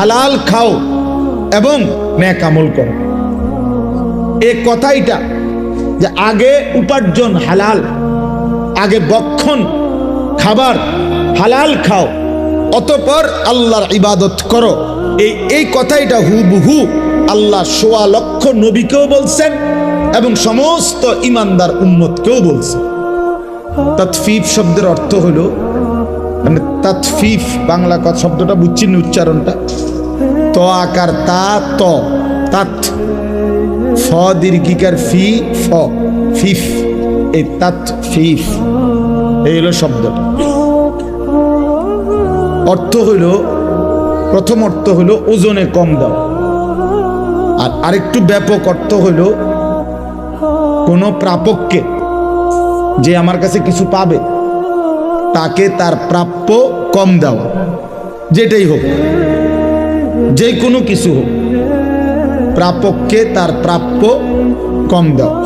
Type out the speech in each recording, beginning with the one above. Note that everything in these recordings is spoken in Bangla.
হালাল খাও এবং ন্যাক আমল করো। এ কথাইটা যে আগে উপার্জন হালাল, আগে বক্ষণ খাবার হালাল খাও, অতপর আল্লাহর ইবাদত করো। এই এই কথাইটা হুবহু আল্লাহ সোয়া লক্ষ নবীকেও বলছেন এবং সমস্ত ইমানদার উম্মতকেও বলছেন। তৎফিফ শব্দের অর্থ হলো মানে তৎফিফ বাংলা শব্দটা বুঝছি উচ্চারণটা? আকার তা তাত। ফ দীর্ঘিকার ফি ফিফ, এই তাত, ফিফ। এই হলো শব্দ অর্থ হইল প্রথম অর্থ হইল ওজনে কম দাও। আর আরেকটু ব্যাপক অর্থ হইল কোনো প্রাপককে যে আমার কাছে কিছু পাবে, তাকে তার প্রাপ্য কম দেওয়া যেটাই হোক। যে কোনো কিছু হোক, প্রাপককে তার প্রাপ্য কম দাও।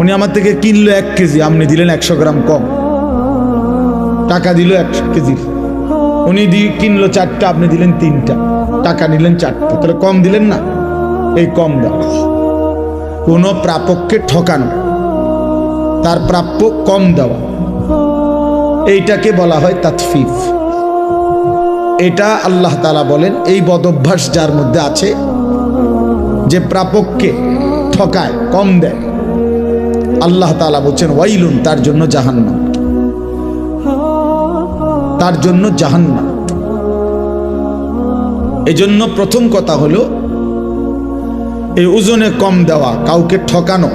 উনি আমার থেকে কিনলো এক কেজি, আপনি দিলেন একশো গ্রাম কম। টাকা দিল একশো কেজি। উনি দিয়ে কিনলো চারটা, আপনি দিলেন তিনটা। টাকা নিলেন চারটা। তাহলে কম দিলেন না? এই কম দাও। কোনো প্রাপককে ঠকানো, তার প্রাপ্য কম দেওয়া। এইটাকে বলা হয় তাতফিফ। এটা আল্লাহ তালা বলেন, এই বদভ্যাস যার মধ্যে আছে, যে প্রাপককে ঠকায়, কম দেয়। আল্লাহ তালা বলছেন, ওয়াইলুন, তার জন্য জাহান্নাম। তার জন্য জাহান্নাম। এজন্য প্রথম কথা হলো, এই ওজনে কম দেওয়া, কাউকে ঠকানো,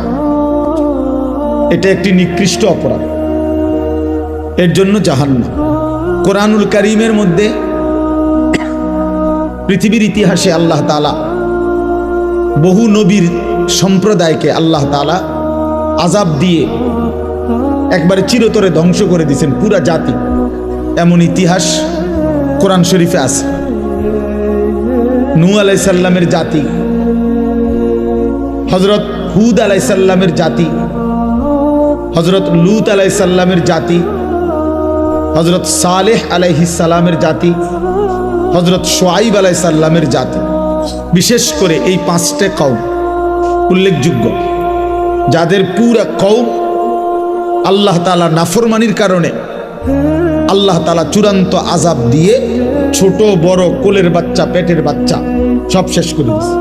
এটা একটি নিকৃষ্ট অপরাধ। এর জন্য জাহান্নাম। কোরআনুল করিমের মধ্যে পৃথিবীর ইতিহাসে আল্লাহ তালা বহু নবীর সম্প্রদায়কে আল্লাহ তালা আজাব দিয়ে একবারে চিরতরে ধ্বংস করে দিয়েছেন পুরা জাতি। এমন ইতিহাস কোরআন শরীফে আছে। নূ আলাইসাল্লামের জাতি হজরত হুদ আলাইসাল্লামের জাতি হজরত লুত আলাইসাল্লামের জাতি হজরত সালেহ আলাইহিসাল্লামের জাতি হজরত সোয়াইব আলাইসাল্লামের জাতি। বিশেষ করে এই পাঁচটা কৌম উল্লেখযোগ্য, যাদের পুরা কৌম আল্লাহ তালা নাফরমানির কারণে আল্লাহ তালা চূড়ান্ত আজাব দিয়ে ছোট, বড়, কোলের বাচ্চা, পেটের বাচ্চা সব শেষ করে দিয়েছে।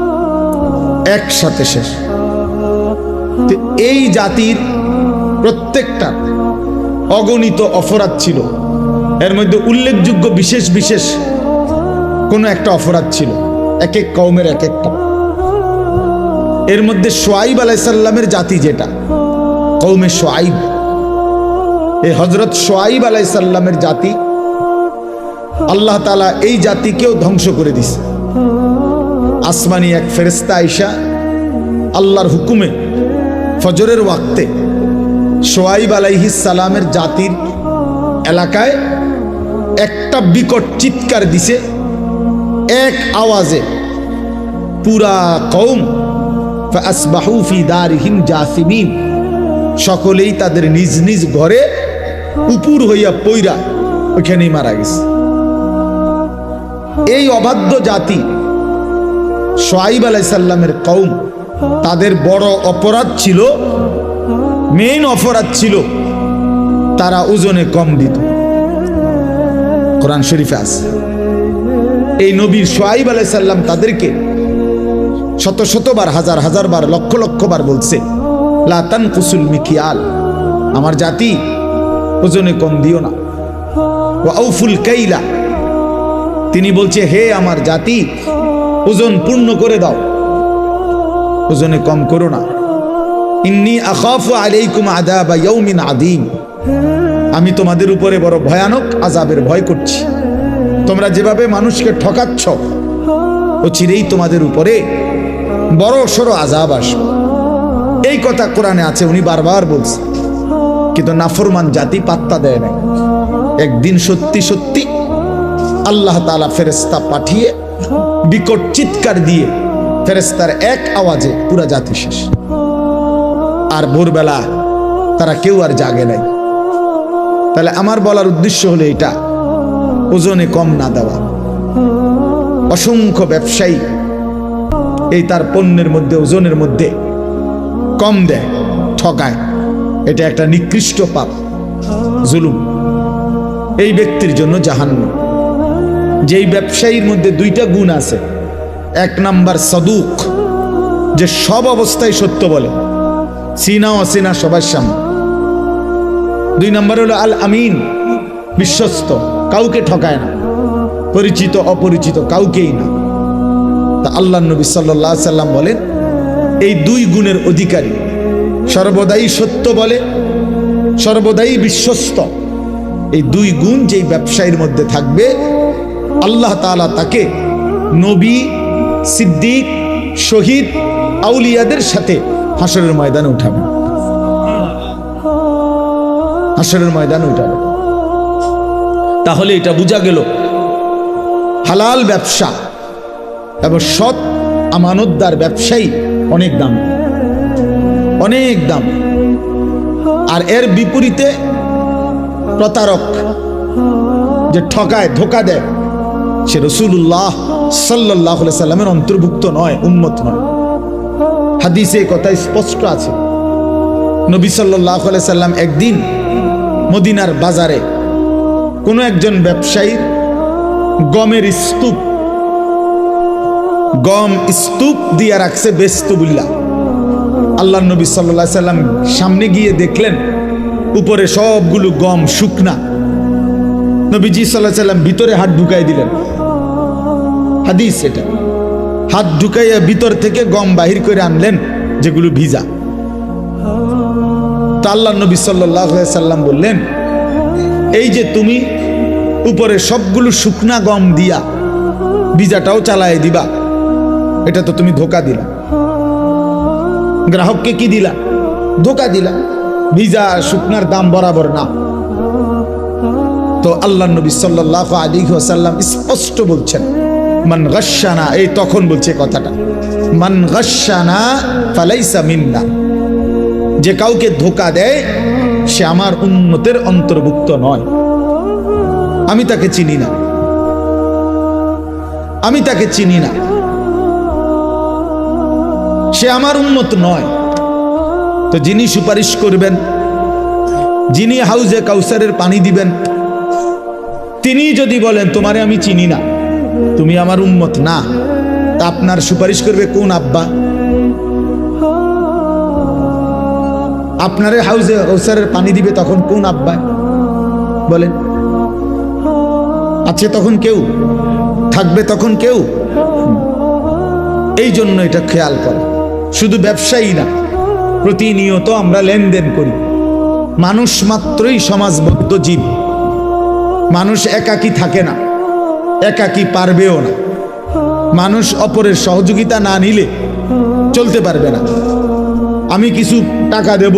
একসাথে শেষ। তো এই জাতির প্রত্যেকটা অগণিত অপরাধ ছিল। এর মধ্যে উল্লেখযোগ্য বিশেষ বিশেষ কোনো একটা অপরাধ ছিল। এক এক কৌমের এক একটা। এর মধ্যে সোয়াইব আলাইসাল্লামের জাতি যেটা কৌমে সোয়াইব। এই হজরত সোয়াইব আলাইসাল্লামের জাতি, আল্লাহ তালা এই জাতিকেও ধ্বংস করে দিছে। আসমানি এক ফেরেস্তা আইসা আল্লাহর হুকুমে ফজরের ওয়াক্তে সোয়াইব আলাইহিস সালামের জাতির এলাকায় একটা বিকট চিৎকার দিছে। এক আওয়াজে, পুরা কৌম ফাসবাহু ফি দারিহিম জাসিমিন। সকলেই তাদের নিজ নিজ ঘরে উপুর হইয়া পইরা ওইখানেই মারা গেছে। এই অবাধ্য জাতি সোয়াইব আলাইসাল্লামের কৌম তাদের বড় অপরাধ ছিল, মেইন অপরাধ ছিল, তারা ওজনে কম দিত। কোরআন শরীফে আছে। এই নবীর সোয়াইব আলাইসাল্লাম তাদেরকে শত শতবার, হাজার হাজার বার লক্ষ লক্ষ বার বলছে লাতান কুসুল মিকিয়াল, আমার জাতি ওজনে কম দিও না। ও কাইলা, তিনি বলছে, হে আমার জাতি, ওজন পূর্ণ করে দাও, ওজনে কম করো না। ইন্নি আখাফু আলাইকুম আদাবা ইয়াউমিন আদিম আমি তোমাদের উপরে বড় ভয়ানক আজাবের ভয় করছি। তোমরা যেভাবে মানুষকে ঠকাচ্ছ, ও চিরেই তোমাদের উপরে বড় সড়ো আজাব আসবে। এই কথা কোরআনে আছে, উনি বারবার বলছে। কিন্তু নাফরমান জাতি পাত্তা দেয় না একদিন সত্যি সত্যি আল্লাহ তালা ফেরেস্তা পাঠিয়ে বিকট চিৎকার দিয়ে ফেরেস্তার এক আওয়াজে পুরা জাতি শেষ। আর ভোরবেলা তারা কেউ আর জাগে নাই। তাহলে আমার বলার উদ্দেশ্য হলো এটা ওজনে কম না দেওয়া। অসংখ্য ব্যবসায়ী এই তার পণ্যের মধ্যে, ওজনের মধ্যে কম দেয় ঠকায় এটা একটা নিকৃষ্ট পাপ, জুলুম। এই ব্যক্তির জন্য জাহান্ন যেই ব্যবসায়ীর মধ্যে দুইটা গুণ আছে, এক নাম্বার সদুক, যে সব অবস্থায় সত্য বলে, সিনা অসিনা সবার সামনে। দুই নম্বর হলো আল আমিন, বিশ্বস্ত। কাউকে ঠকায় না। পরিচিত, অপরিচিত কাউকেই না। তা আল্লাহ নবী সাল্লাহ সাল্লাম বলেন, এই দুই গুণের অধিকারী সর্বদাই সত্য বলে, সর্বদাই বিশ্বস্ত। এই দুই গুণ যেই ব্যবসায়ীর মধ্যে থাকবে, আল্লাহ তাআলা তাকে নবী, সিদ্দিক, শহীদ, আউলিয়াদের সাথে হাসরের ময়দানে উঠাবে হাসরের ময়দানে উঠাবে তাহলে এটা বোঝা গেল। হালাল ব্যবসা এবং সৎ আমানতদার ব্যবসায়ী অনেক দাম। অনেক দাম। আর এর বিপরীতে প্রতারক যে ঠকায়, ধোকা দেয়, সে রসুল্লাহ সাল্লাহ সাল্লামের অন্তর্ভুক্ত নয় উন্মত নয়। হাদিসে কথা স্পষ্ট আছে। নবী সাল্লাহ সাল্লাম একদিন মদিনার বাজারে কোনো একজন ব্যবসায়ীর গমের স্তূপ, গম স্তূপ দিয়ে রাখছে বেস্তুবুল্লাহ। আল্লাহ নবী সাল্লাহ সাল্লাম সামনে গিয়ে দেখলেন, উপরে সবগুলো গম শুকনা। নবীজি সাল্লাহ সাল্লাম ভিতরে হাত ঢুকাই দিলেন। হাদিস এটা। হাত ঢুকাইয়া ভিতর থেকে গম বাহির করে আনলেন, যেগুলো ভিজা। তা আল্লাহ নবী সাল্লাহ সাল্লাম বললেন এই যে তুমি উপরে সবগুলো শুকনা গম দিয়া ভিজাটাও চালায় দিবা, এটা তো তুমি ধোকা দিলা। গ্রাহককে কি দিলা? ধোকা দিলা। ভিজা শুকনার দাম বরাবর না। তো আল্লাহ নবী সাল্লাহ আলী সাল্লাম স্পষ্ট বলছেন, মান গাসানা এই তখন বলছে কথাটা, মান গাসানা ফালাইসা মিন্না যে কাউকে ধোকা দেয় সে আমার উন্নতের অন্তর্ভুক্ত নয়। আমি তাকে চিনি না। আমি তাকে চিনি না। সে আমার উন্মত নয়। তো যিনি সুপারিশ করবেন, যিনি হাউজে কাউসারের পানি দিবেন, তিনি যদি বলেন, তোমারে আমি চিনি না, তুমি আমার উন্মত না, তা আপনার সুপারিশ করবে কোন আব্বা? আপনারে হাউজে কাউসারের পানি দিবে তখন কোন আব্বা? বলেন। আছে তখন কেউ? থাকবে তখন কেউ? এই জন্য এটা খেয়াল করা। শুধু ব্যবসায়ী না, প্রতিনিয়ত আমরা লেনদেন করি। মানুষ মাত্রই সমাজবদ্ধ জীব। মানুষ একাকী থাকে না, একাকী পারবেও না। মানুষ অপরের সহযোগিতা না নিলে চলতে পারবে না। আমি কিছু টাকা দেব।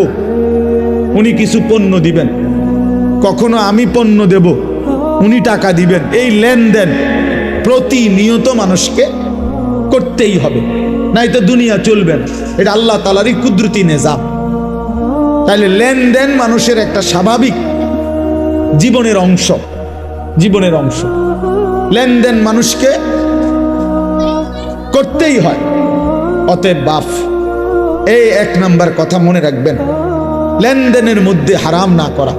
উনি কিছু পণ্য দিবেন। কখনো আমি পণ্য দেব। উনি টাকা দিবেন। এই লেনদেন প্রতিনিয়ত মানুষকে করতেই হবে। নাই তো দুনিয়া চলবে না। এটা আল্লাহ তালারই কুদরতি নেজাম। তাহলে লেনদেন মানুষের একটা স্বাভাবিক জীবনের অংশ। জীবনের অংশ। লেনদেন মানুষকে করতেই হয়। অতএব বাফ। এই এক নাম্বার কথা মনে রাখবেন। লেনদেনের মধ্যে হারাম না করা।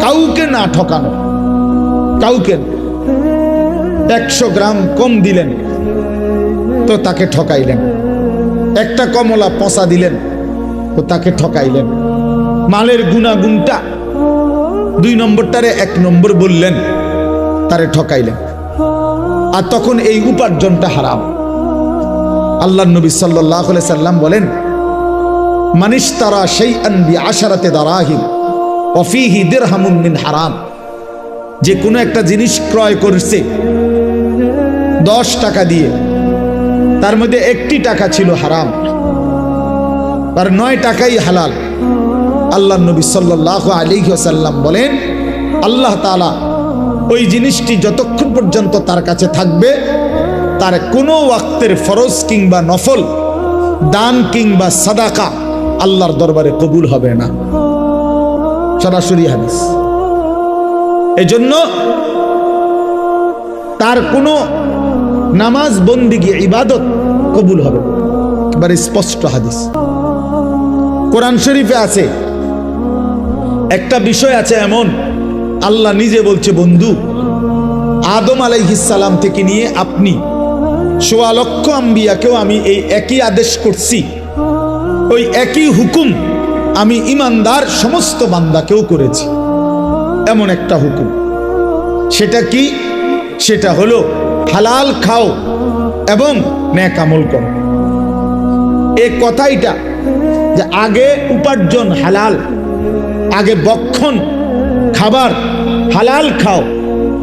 কাউকে না ঠকানো। কাউকে একশো গ্রাম কম দিলেন, তো তাকে ঠকাইলেন। একটা কমলা পচা দিলেন, তো তাকে ঠকাইলেন। মালের গুণাগুণটা দুই নম্বরটারে এক নম্বর বললেন, তারে ঠকাইলেন। আর তখন এই উপার্জনটা হারাম। আল্লাহ নবী সাল্লাহ সাল্লাম বলেন মানিস তারা সেই আনবি আশারাতে দারাহিম অফিহি দিরহামুন মিন হারাম। যে কোনো একটা জিনিস ক্রয় করছে দশ টাকা দিয়ে, তার মধ্যে একটি টাকা ছিল হারাম, আর নয় টাকাই হালাল। আল্লাহ নবী সাল্লাহ আলী সাল্লাম বলেন, আল্লাহ তালা ওই জিনিসটি যতক্ষণ পর্যন্ত তার কাছে থাকবে, তার কোনো ওয়াক্তের ফরজ কিংবা নফল, দান কিংবা সাদাকা আল্লাহর দরবারে কবুল হবে না। সরাসরি হাদিস। এজন্য তার কোনো নামাজ বন্দিগি ইবাদত কবুল হবে এবার স্পষ্ট হাদিস। কোরআন শরীফে আছে, একটা বিষয় আছে এমন, আল্লাহ নিজে বলছে, বন্ধু, আদম আলাইহিসালাম থেকে নিয়ে আপনি সোয়া লক্ষ আম্বিয়াকেও আমি এই একই আদেশ করছি। ওই একই হুকুম আমি ইমানদার সমস্ত বান্দাকেও করেছি। এমন একটা হুকুম। সেটা কি? সেটা হলো হালাল খাও এবং ন্যাক আমল করো। এই কথাইটা যে আগে উপার্জন হালাল, আগে বক্ষণ খাবার হালাল খাও,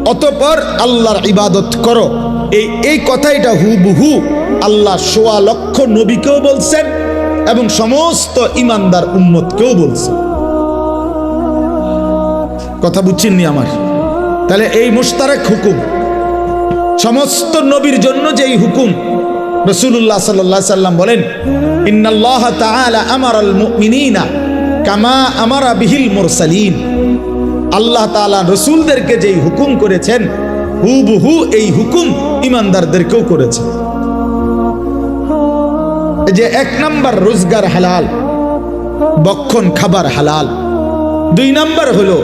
অতপর আল্লাহর ইবাদত করো। এই এই কথাইটা হুবহু আল্লাহ সোয়া লক্ষ নবীকেও বলছেন এবং সমস্ত ইমানদার উম্মতকেও বলছেন কথা বুঝছেননি আমার? তাহলে এই মুশতারাক হুকুম, সমস্ত নবীর জন্য যেই হুকুম রসুল্লাহ সাল্লাহ সাল্লাম বলেন আমার কামা আমারা বিহিল মুরসালিন। আল্লাহ তাআলা রসুলদেরকে যেই হুকুম করেছেন, হুবহু এই হুকুম ইমানদারদেরকেও করেছেন যে এক নাম্বার রোজগার হালাল, বক্ষণ খাবার হালাল। দুই নাম্বার হলো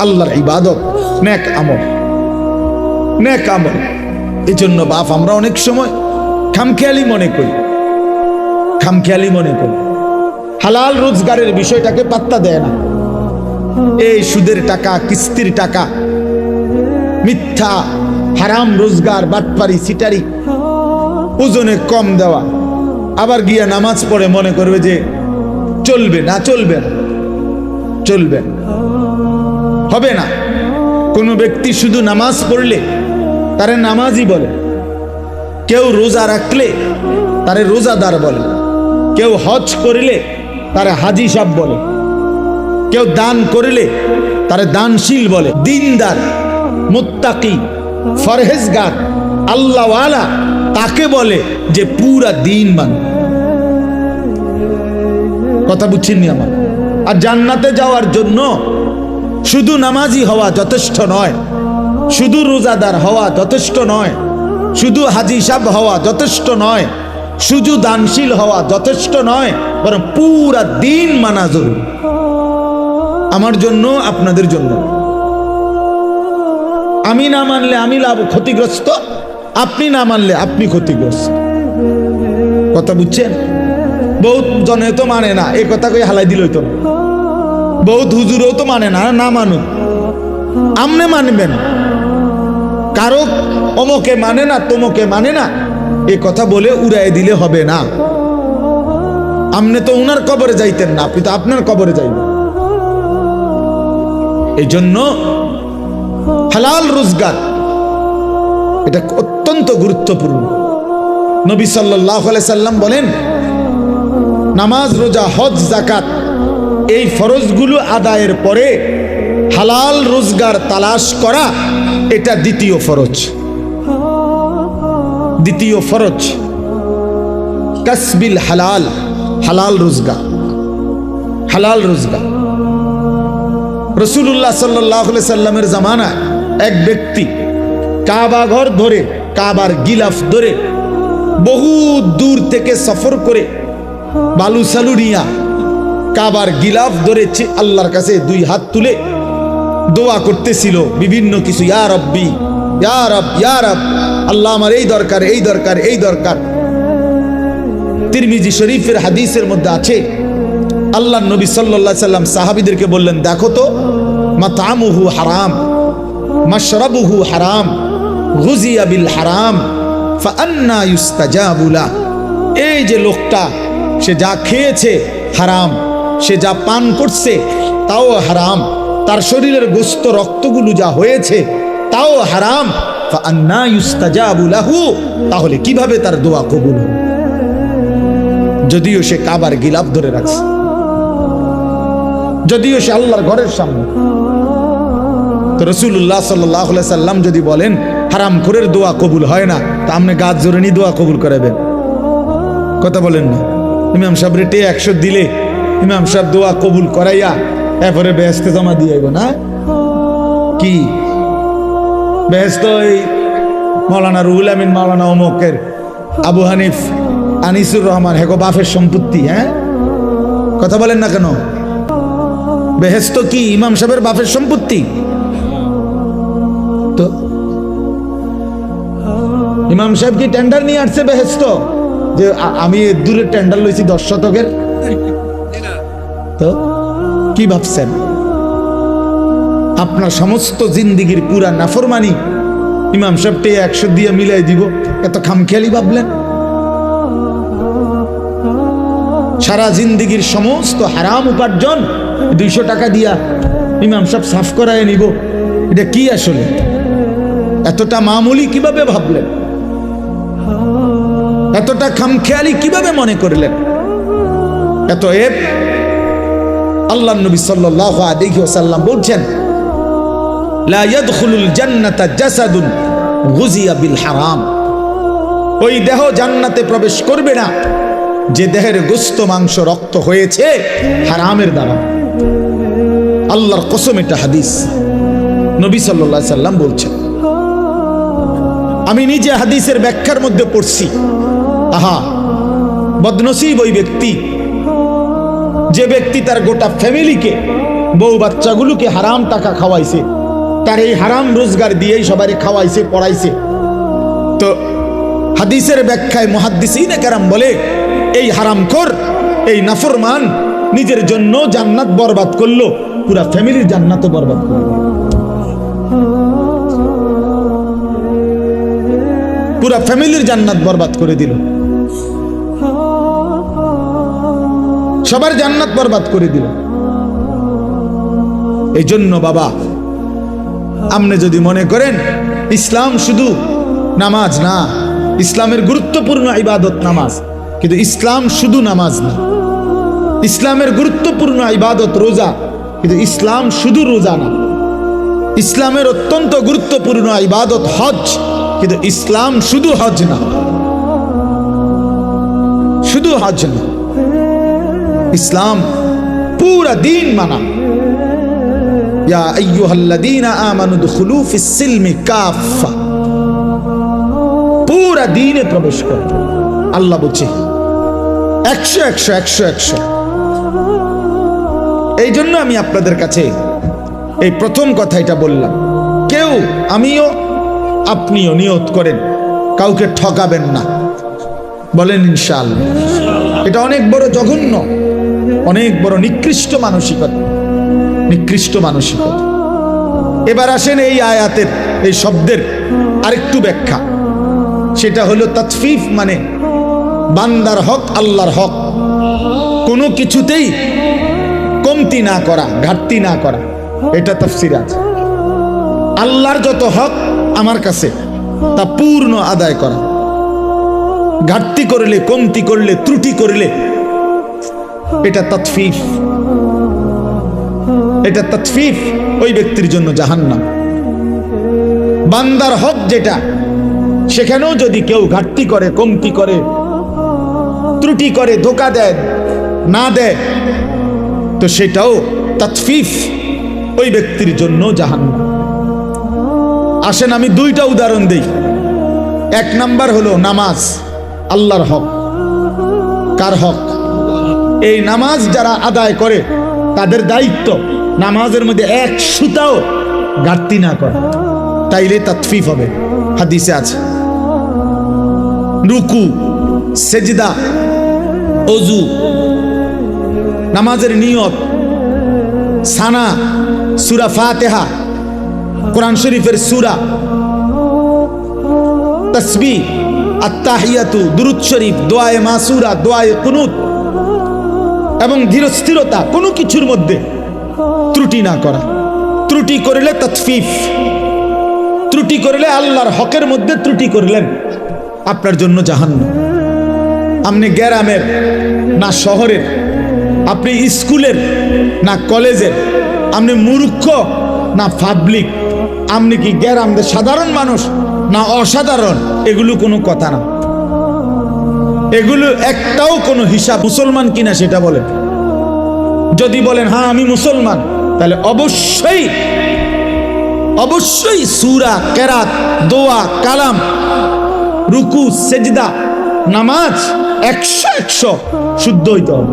আল্লাহর ইবাদত, নেক আমল। নেক আমল। এই জন্য বাপ, আমরা অনেক সময় খামখেয়ালি মনে করি। খামখেয়ালি মনে করি। হালাল রোজগারের বিষয়টাকে পাত্তা দেয় না। এই সুদের টাকা, কিস্তির টাকা, মিথ্যা, হারাম রোজগার, বাটপারি সিটারি ওজনে কম দেওয়া। আবার গিয়া নামাজ পড়ে মনে করবে যে চলবে না চলবে না। চলবে হবে না। কোনো ব্যক্তি শুধু নামাজ পড়লে তারে নামাজই বলে। কেউ রোজা রাখলে তারে রোজাদার বলে। কেউ হজ করিলে তারে হাজি সাহ বলে। কেউ দান করিলে তারে দানশীল বলে। দিনদার, মুত্তাকি, ফরহেজগার, আল্লাহওয়ালা তাকে বলে যে পুরা দিন মান কথা বুঝছেননি আমার? আর জান্নাতে যাওয়ার জন্য শুধু নামাজি হওয়া যথেষ্ট নয়, শুধু রোজাদার হওয়া যথেষ্ট নয়, শুধু হাজি সাহ হওয়া যথেষ্ট নয়, শুধু দানশীল হওয়া যথেষ্ট নয়, বরং পুরা দিন মানা জরুরি। আমার জন্য, আপনাদের জন্য। আমি না মানলে আমি লাভ ক্ষতিগ্রস্ত, আপনি না মানলে আপনি ক্ষতিগ্রস্ত। কথা বুঝছেন? বহুত জনে তো মানে না, এই কথা কই হালাই দিলই তো। বহুত হুজুরও তো মানে না না মানুক আমনে মানবেন। কারও অমকে মানে না, তোমকে মানে না এ কথা বলে উড়াই দিলে হবে না। আমনে তো উনার কবরে যাইতেন না, আপনি তো আপনার কবরে যাইবেন। এই জন্য হালাল রোজগার, এটা অত্যন্ত গুরুত্বপূর্ণ। নবী সাল্লাহ সাল্লাম বলেন নামাজ, রোজা, হজ জাকাত এই ফরজগুলো আদায়ের পরে হালাল রোজগার তালাশ করা এটা দ্বিতীয় ফরজ। দ্বিতীয় ফরজ, কাসবিল হালাল হালাল রোজগার হালাল রোজগার। রসুল্লাহ সাল্লাহ সাল্লামের জামানায় এক ব্যক্তি কাবা ঘর ধরে, কাবার গিলাফ ধরে বহু দূর থেকে সফর করে বালু সালু নিয়া কাবার গিলাফ ধরেছে আল্লাহর কাছে, দুই হাত তুলে দোয়া করতেছিল, বিভিন্ন কিছু, ইয়া রব্বি, ইয়া রব ইয়া রব, আল্লাহ আমার এই দরকার এই দরকার এই দরকার। তিরমিজি শরীফের হাদিসের মধ্যে আছে আল্লাহ নবী সাল্লাল্লাহু সাল্লাম সাহাবিদেরকে বললেন, দেখো তো, মাতামুহু হারাম, মাশরাবুহু হারাম, গুজিয়া বিল হারাম ফান্না ইউস্তাজাবু লা। এই যে লোকটা সে যা খেয়েছে হারাম, সে যা পান করছে তাও হারাম, তার শরীরের গোস্ত রক্তগুলো যা হয়েছে তাও হারাম। তাহলে কীভাবে তার দোয়া কবুল যদিও সে কাবার গিলাপ ধরে রাখছে, যদিও সে আল্লাহর ঘরের সামনে। তো রসুল্লাহ সাল্লাহ সাল্লাম যদি বলেন, হারাম করের দোয়া কবুল হয় না, তা আপনি গাছ জোরে নি দোয়া কবুল করাবেন। কথা বলেন না। ইমাম সাহেব রেটে একশো দিলে, ইমাম সাহেব দোয়া কবুল করাইয়া এরপরে বেহেস্তে জমা দিয়ে না? কি? বেহেস্ত এই মৌলানা রুহুল আমিন, মৌলানা অমকের আবু হানিফ, আনিসুর রহমান হেগো বাফের সম্পত্তি হ্যাঁ? কথা বলেন না কেন? বেহেস্ত কি ইমাম সাহেবের বাপের সম্পত্তি? তো ইমাম সাহেব কি টেন্ডার নিয়ে আসছে বেহেস্ত যে আমি দূরে টেন্ডার লইছি দশ শতকের। তো কি ভাবছেন? আপনার সমস্ত জিন্দিগির পুরা নাফরমানি ইমাম সাহেবটি একশো দিয়ে মিলাই দিব। এত খামখেয়ালি ভাবলেন? সারা জিন্দিগির সমস্ত হারাম উপার্জন দুইশো টাকা দিয়া ইমাম সাহেব সাফ করায় নিব। এটা কি আসলে? এতটা মামুলি কীভাবে ভাবলেন? এতটা খামখেয়ালি কীভাবে মনে করলেন? এত এপ আল্লাহ নবী সাল্লাহ আলাইহি ওয়াসাল্লাম বলছেন হারাম। ওই দেহ জান্নাতে প্রবেশ করবে না। যে দেহের গোস্ত, মাংস, রক্ত হয়েছে, হারামের দ্বারা। আল্লাহর কসম এটা হাদিস। নবী সাল্লাম বলছেন, আমি নিজে হাদিসের ব্যাখ্যার মধ্যে পড়ছি। আহা, বদনসিব ওই ব্যক্তি। যে ব্যক্তি তার গোটা ফ্যামিলিকে, বউ বাচ্চাগুলোকে হারাম টাকা খাওয়াইছে, তার এই হারাম রোজগার দিয়েই সবাই খাওয়াইছে, পড়াইছে। তো হাদিসের ব্যাখ্যায় মহাদ্দিসিন কারাম বলে, এই হারাম হারামখোর, এই নাফরমান নিজের জন্য জান্নাত বরবাদ করল, পুরা ফ্যামিলির জান্নাতও বরবাদ করল। পুরা ফ্যামিলির জান্নাত বরবাদ করে দিল। সবার জান্নাত বরবাদ করে দিল। এই জন্য বাবা, আপনি যদি মনে করেন ইসলাম শুধু নামাজ না, ইসলামের গুরুত্বপূর্ণ ইবাদত নামাজ, কিন্তু ইসলাম শুধু নামাজ না, ইসলামের গুরুত্বপূর্ণ ইবাদত রোজা, কিন্তু ইসলাম শুধু রোজা না। ইসলামের অত্যন্ত গুরুত্বপূর্ণ ইবাদত হজ, কিন্তু ইসলাম শুধু হজ না। শুধু হজ না। ইসলাম পুরা দিন মানা। ইয়া আইয়ুহাল্লাযীনা আমানু দুখুলু পুরা দিনে প্রবেশ কর। আল্লাহ বলছে, একশো একশো একশো একশো। এই জন্য আমি আপনাদের কাছে এই প্রথম কথা এটা বললাম। কেউ আমিও আপনিও নিয়ত করেন, কাউকে ঠকাবেন না। বলেন ইনশাআল্লাহ। এটা অনেক বড় জঘন্য। অনেক বড় নিকৃষ্ট মানসিকতা নিকৃষ্ট মানসিকতা। এবার আসেন এই আয়াতের, এই শব্দের আরেকটু ব্যাখ্যা। সেটা হলো তৎফিফ মানে বান্দার হক, আল্লাহর হক। কোনো কিছুতেই কমতি না করা, ঘাটতি না করা, এটা তফসির আছে আল্লাহর যত হক আমার কাছে, তা পূর্ণ আদায় করা। ঘাটতি করলে, কমতি করলে, ত্রুটি করলে এটা তৎফিফ এটা তৎফিফ ওই ব্যক্তির জন্য জাহান্নাম। বান্দার হক যেটা, সেখানেও যদি কেউ ঘাটতি করে, কমতি করে, ত্রুটি করে, ধোকা দেয়, না দেয়, তো সেটাও তৎফিফ ওই ব্যক্তির জন্য জাহান্নাম। আসেন আমি দুইটা উদাহরণ দিই। এক নাম্বার হলো নামাজ, আল্লাহর হক। কার হক? এই নামাজ যারা আদায় করে, তাদের দায়িত্ব নামাজের মধ্যে এক সুতাও ঘাটতি না করা। তাইলে তৎফিফ হবে। হাদিসে আছে, রুকু, সেজদা অজু নামাজের নিয়ত, সানা, সুরা ফাতেহা, কোরআন শরীফের সুরা তসবি আত্মাহিয়াতু দুরুৎ শরীফ, দোয়ায়ে মাসুরা, দোয়ায়ে কুনুত এবং ধীরস্থিরতা কোনো কিছুর মধ্যে ত্রুটি না করা। ত্রুটি করলে তৎফিফ। ত্রুটি করলে আল্লাহর হকের মধ্যে ত্রুটি করলেন। আপনার জন্য জাহান্ন। আপনি গ্রামের, না শহরের, আপনি স্কুলের, না কলেজের, আপনি মূর্খ, না পাবলিক আপনি কি গ্রামের সাধারণ মানুষ, না অসাধারণ, এগুলো কোনো কথা না। এগুলো একটাও কোনো হিসাব মুসলমান কিনা সেটা বলেন। যদি বলেন হ্যাঁ আমি মুসলমান, তাহলে অবশ্যই অবশ্যই সুরা, কেরাত, দোয়া, কালাম, রুকু, সেজদা, নামাজ একশো একশো শুদ্ধ হইতে হবে।